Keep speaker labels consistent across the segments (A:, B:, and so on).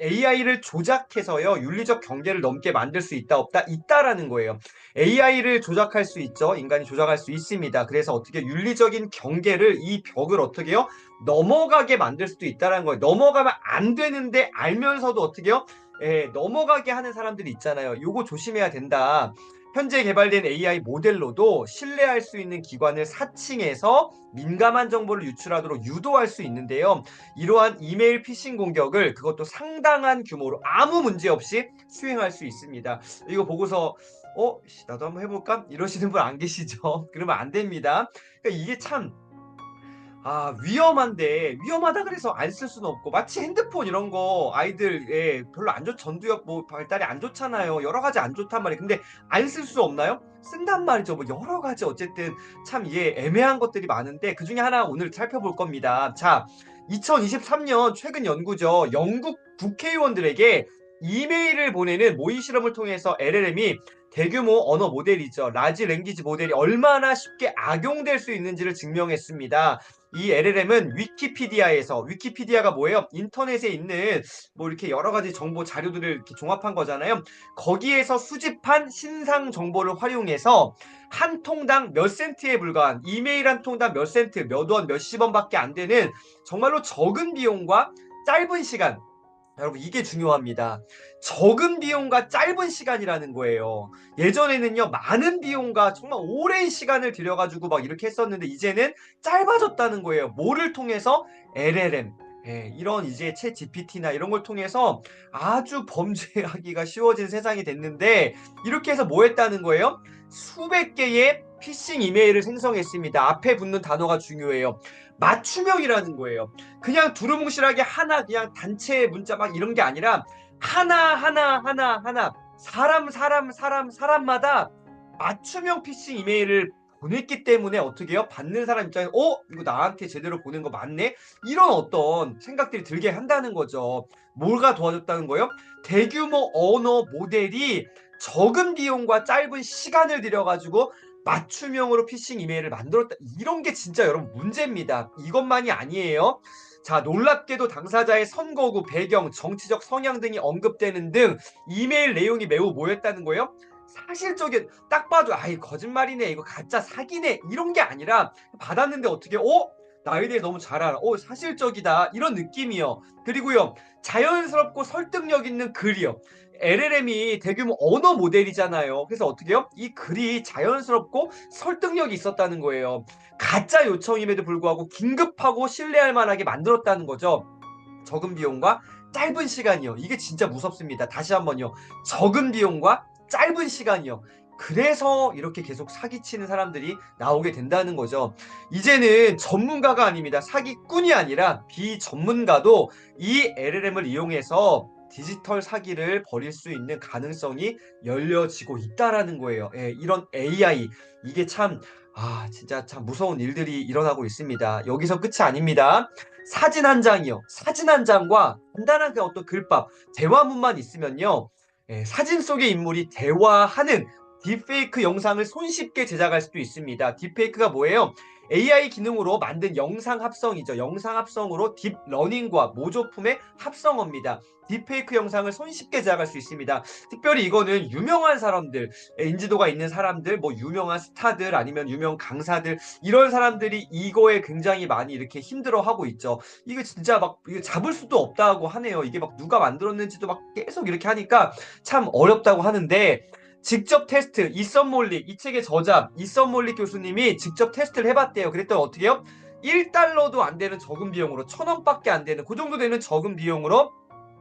A: AI를 조작해서요 윤리적 경계를 넘게 만들 수 있다 없다 있다라는 거예요. AI를 조작할 수 있죠. 인간이 조작할 수 있습니다. 그래서 어떻게 윤리적인 경계를 이 벽을 어떻게요 넘어가게 만들 수도 있다라는 거예요. 넘어가면 안 되는데 알면서도 어떻게요? 예, 넘어가게 하는 사람들이 있잖아요. 요거 조심해야 된다. 현재 개발된 AI 모델로도 신뢰할 수 있는 기관을 사칭해서 민감한 정보를 유출하도록 유도할 수 있는데요. 이러한 이메일 피싱 공격을 그것도 상당한 규모로 아무 문제 없이 수행할 수 있습니다. 이거 보고서 어 나도 한번 해볼까 이러시는 분 안 계시죠? 그러면 안 됩니다. 그러니까 이게 참 아, 위험한데 위험하다 그래서 안 쓸 수는 없고 마치 핸드폰 이런 거 아이들 예, 별로 안 좋, 전두엽 뭐 발달이 안 좋잖아요. 여러 가지 안 좋단 말이에요. 근데 안 쓸 수 없나요? 쓴단 말이죠. 뭐 여러 가지 어쨌든 참 이게 애매한 것들이 많은데 그 중에 하나 오늘 살펴볼 겁니다. 자, 2023년 최근 연구죠. 영국 국회의원들에게 이메일을 보내는 모의 실험을 통해서 LLM이 대규모 언어 모델이죠. 라지 랭귀지 모델이 얼마나 쉽게 악용될 수 있는지를 증명했습니다. 이 LLM은 위키피디아에서 위키피디아가 뭐예요? 인터넷에 있는 뭐 이렇게 여러 가지 정보 자료들을 이렇게 종합한 거잖아요. 거기에서 수집한 신상 정보를 활용해서 한 통당 몇 센트에 불과한 이메일 한 통당 몇 센트, 몇 원, 몇십 원밖에 안 되는 정말로 적은 비용과 짧은 시간 여러분 이게 중요합니다. 적은 비용과 짧은 시간이라는 거예요. 예전에는요 많은 비용과 정말 오랜 시간을 들여가지고 막 이렇게 했었는데 이제는 짧아졌다는 거예요. 뭐를 통해서 LLM 예, 이런 이제 채 GPT나 이런 걸 통해서 아주 범죄하기가 쉬워진 세상이 됐는데 이렇게 해서 뭐 했다는 거예요? 수백 개의 피싱 이메일을 생성했습니다. 앞에 붙는 단어가 중요해요. 맞춤형이라는 거예요. 그냥 두루뭉실하게 하나 그냥 단체 문자 막 이런 게 아니라 하나 하나 하나 하나 사람 사람 사람 사람마다 맞춤형 피싱 이메일을 보냈기 때문에 어떻게 해요? 받는 사람 입장에서 어? 이거 나한테 제대로 보낸 거 맞네? 이런 어떤 생각들이 들게 한다는 거죠. 뭐가 도와줬다는 거예요? 대규모 언어 모델이 적은 비용과 짧은 시간을 들여가지고 맞춤형으로 피싱 이메일을 만들었다. 이런 게 진짜 여러분 문제입니다. 이것만이 아니에요. 자, 놀랍게도 당사자의 선거구, 배경, 정치적 성향 등이 언급되는 등 이메일 내용이 매우 모였다는 거예요. 사실적인 딱 봐도 아이 거짓말이네 이거 가짜 사기네 이런 게 아니라 받았는데 어떻게 어 나에 대해 너무 잘 알아 어 사실적이다 이런 느낌이요 그리고요 자연스럽고 설득력 있는 글이요 LLM이 대규모 언어 모델이잖아요. 그래서 어떻게 해요? 이 글이 자연스럽고 설득력이 있었다는 거예요. 가짜 요청임에도 불구하고 긴급하고 신뢰할 만하게 만들었다는 거죠. 적은 비용과 짧은 시간이요. 이게 진짜 무섭습니다. 다시 한번요. 적은 비용과 짧은 시간이요. 그래서 이렇게 계속 사기치는 사람들이 나오게 된다는 거죠. 이제는 전문가가 아닙니다. 사기꾼이 아니라 비전문가도 이 LLM을 이용해서 디지털 사기를 벌일 수 있는 가능성이 열려지고 있다라는 거예요. 예, 이런 AI 이게 참 아, 진짜 참 무서운 일들이 일어나고 있습니다. 여기서 끝이 아닙니다. 사진 한 장이요. 사진 한 장과 간단한 그 어떤 글밥, 대화문만 있으면요. 예, 사진 속의 인물이 대화하는 딥페이크 영상을 손쉽게 제작할 수도 있습니다. 딥페이크가 뭐예요? AI 기능으로 만든 영상 합성이죠. 영상 합성으로 딥러닝과 모조품의 합성어입니다. 딥페이크 영상을 손쉽게 제작할 수 있습니다. 특별히 이거는 유명한 사람들, 인지도가 있는 사람들, 뭐 유명한 스타들 아니면 유명 강사들 이런 사람들이 이거에 굉장히 많이 이렇게 힘들어하고 있죠. 이게 진짜 막 잡을 수도 없다고 하네요. 이게 막 누가 만들었는지도 막 계속 이렇게 하니까 참 어렵다고 하는데 직접 테스트 이썸몰릭 이 책의 저자 이썸몰릭 교수님이 직접 테스트를 해봤대요. 그랬더니 어떻게 해요? 1달러도 안 되는 적은 비용으로 천 원밖에 안 되는 그 정도 되는 적은 비용으로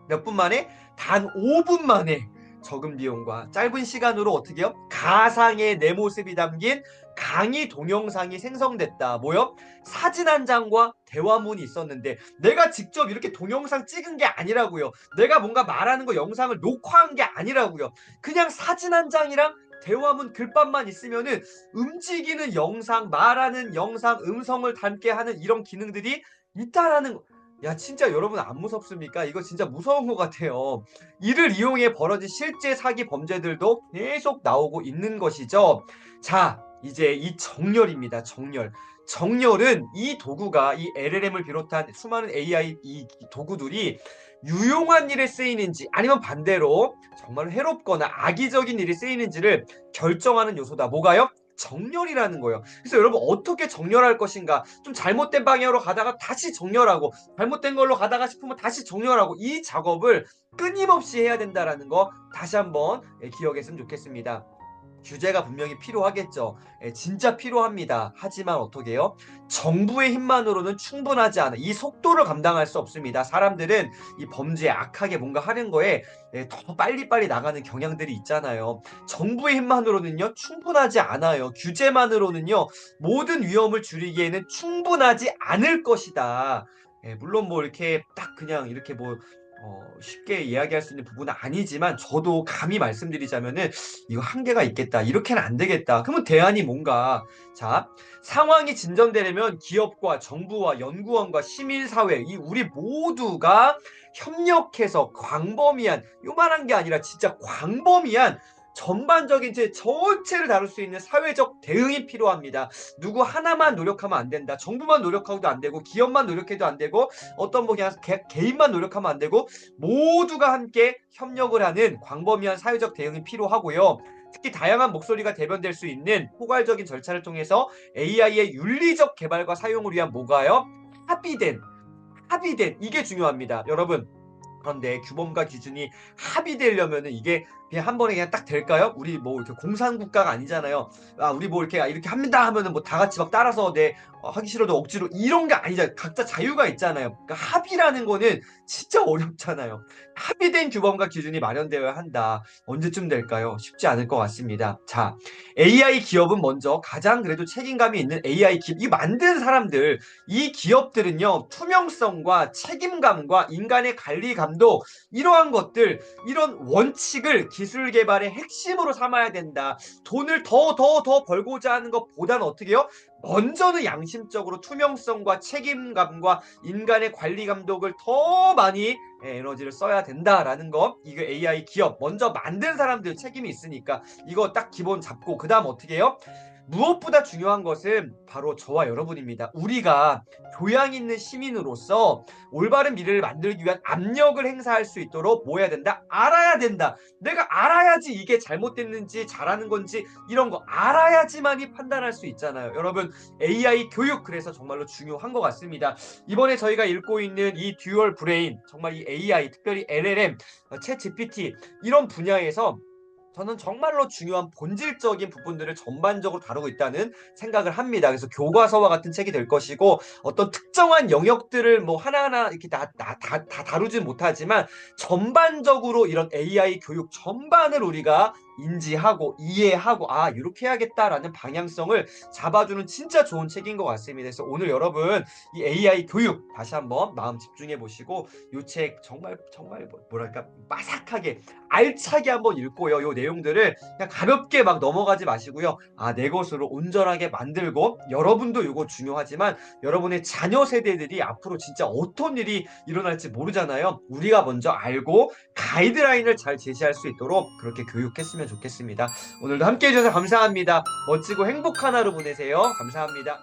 A: 몇 분 만에 단 5분 만에 적은 비용과 짧은 시간으로 어떻게 해요? 가상의 내 모습이 담긴 강의 동영상이 생성됐다. 뭐요? 사진 한 장과 대화문이 있었는데 내가 직접 이렇게 동영상 찍은 게 아니라고요. 내가 뭔가 말하는 거 영상을 녹화한 게 아니라고요. 그냥 사진 한 장이랑 대화문 글밥만 있으면은 움직이는 영상, 말하는 영상, 음성을 담게 하는 이런 기능들이 있다라는 거. 야 진짜 여러분 안 무섭습니까? 이거 진짜 무서운 것 같아요. 이를 이용해 벌어진 실제 사기 범죄들도 계속 나오고 있는 것이죠. 자 이제 이 정렬입니다. 정렬. 정렬은 이 도구가 이 LLM을 비롯한 수많은 AI 이 도구들이 유용한 일에 쓰이는지 아니면 반대로 정말 해롭거나 악의적인 일이 쓰이는지를 결정하는 요소다. 뭐가요? 정렬이라는 거예요. 그래서 여러분 어떻게 정렬할 것인가? 좀 잘못된 방향으로 가다가 다시 정렬하고 잘못된 걸로 가다가 싶으면 다시 정렬하고 이 작업을 끊임없이 해야 된다라는 거 다시 한번 예, 기억했으면 좋겠습니다. 규제가 분명히 필요하겠죠. 예, 진짜 필요합니다. 하지만 어떻게 해요? 정부의 힘만으로는 충분하지 않아. 이 속도를 감당할 수 없습니다. 사람들은 이 범죄에 악하게 뭔가 하는 거에 예, 더 빨리빨리 나가는 경향들이 있잖아요. 정부의 힘만으로는요, 충분하지 않아요. 규제만으로는요, 모든 위험을 줄이기에는 충분하지 않을 것이다. 예, 물론 뭐 이렇게 딱 그냥 이렇게 뭐 어, 쉽게 이야기할 수 있는 부분은 아니지만 저도 감히 말씀드리자면은 이거 한계가 있겠다. 이렇게는 안 되겠다. 그러면 대안이 뭔가? 자, 상황이 진전되려면 기업과 정부와 연구원과 시민사회 이 우리 모두가 협력해서 광범위한 요만한 게 아니라 진짜 광범위한 전반적인 제 전체를 다룰 수 있는 사회적 대응이 필요합니다. 누구 하나만 노력하면 안 된다. 정부만 노력하고도 안 되고 기업만 노력해도 안 되고 어떤 뭐 그냥 개, 개인만 노력하면 안 되고 모두가 함께 협력을 하는 광범위한 사회적 대응이 필요하고요. 특히 다양한 목소리가 대변될 수 있는 포괄적인 절차를 통해서 AI의 윤리적 개발과 사용을 위한 뭐가요? 합의된 합의된 이게 중요합니다. 여러분 그런데 규범과 기준이 합의되려면은 이게 그냥 한 번에 그냥 딱 될까요? 우리 뭐 이렇게 공산국가가 아니잖아요. 아, 우리 뭐 이렇게 이렇게 합니다 하면은 뭐 다 같이 막 따라서 내 어, 하기 싫어도 억지로 이런 게 아니잖아요. 각자 자유가 있잖아요. 그러니까 합의라는 거는 진짜 어렵잖아요. 합의된 규범과 기준이 마련되어야 한다. 언제쯤 될까요? 쉽지 않을 것 같습니다. 자, AI 기업은 먼저 가장 그래도 책임감이 있는 AI 기업, 이 만든 사람들, 이 기업들은요, 투명성과 책임감과 인간의 관리 감독, 이러한 것들, 이런 원칙을 기술 개발의 핵심으로 삼아야 된다. 돈을 더, 더, 더 벌고자 하는 것보다는 어떻게 해요? 먼저는 양심적으로 투명성과 책임감과 인간의 관리 감독을 더 많이 예, 에너지를 써야 된다라는 거. 이거 AI 기업 먼저 만든 사람들 책임이 있으니까 이거 딱 기본 잡고 그다음 어떻게 해요? 무엇보다 중요한 것은 바로 저와 여러분입니다. 우리가 교양 있는 시민으로서 올바른 미래를 만들기 위한 압력을 행사할 수 있도록 뭐 해야 된다? 알아야 된다. 내가 알아야지 이게 잘못됐는지 잘하는 건지 이런 거 알아야지만이 판단할 수 있잖아요. 여러분 AI 교육 그래서 정말로 중요한 것 같습니다. 이번에 저희가 읽고 있는 이 듀얼 브레인 정말 이 AI 특별히 LLM, 챗 GPT 이런 분야에서 저는 정말로 중요한 본질적인 부분들을 전반적으로 다루고 있다는 생각을 합니다. 그래서 교과서와 같은 책이 될 것이고 어떤 특정한 영역들을 뭐 하나하나 이렇게 다, 다, 다, 다 다루진 못하지만 전반적으로 이런 AI 교육 전반을 우리가 인지하고 이해하고 아 이렇게 해야겠다라는 방향성을 잡아주는 진짜 좋은 책인 것 같습니다. 그래서 오늘 여러분 이 AI 교육 다시 한번 마음 집중해 보시고 이 책 정말 정말 뭐- 뭐랄까 빠삭하게 알차게 한번 읽고요. 요 내용들을 그냥 가볍게 막 넘어가지 마시고요. 아 내 것으로 온전하게 만들고 여러분도 이거 중요하지만 여러분의 자녀 세대들이 앞으로 진짜 어떤 일이 일어날지 모르잖아요. 우리가 먼저 알고 가이드라인을 잘 제시할 수 있도록 그렇게 교육했으 면 좋겠습니다. 오늘도 함께 해주셔서 감사합니다. 멋지고 행복한 하루 보내세요. 감사합니다.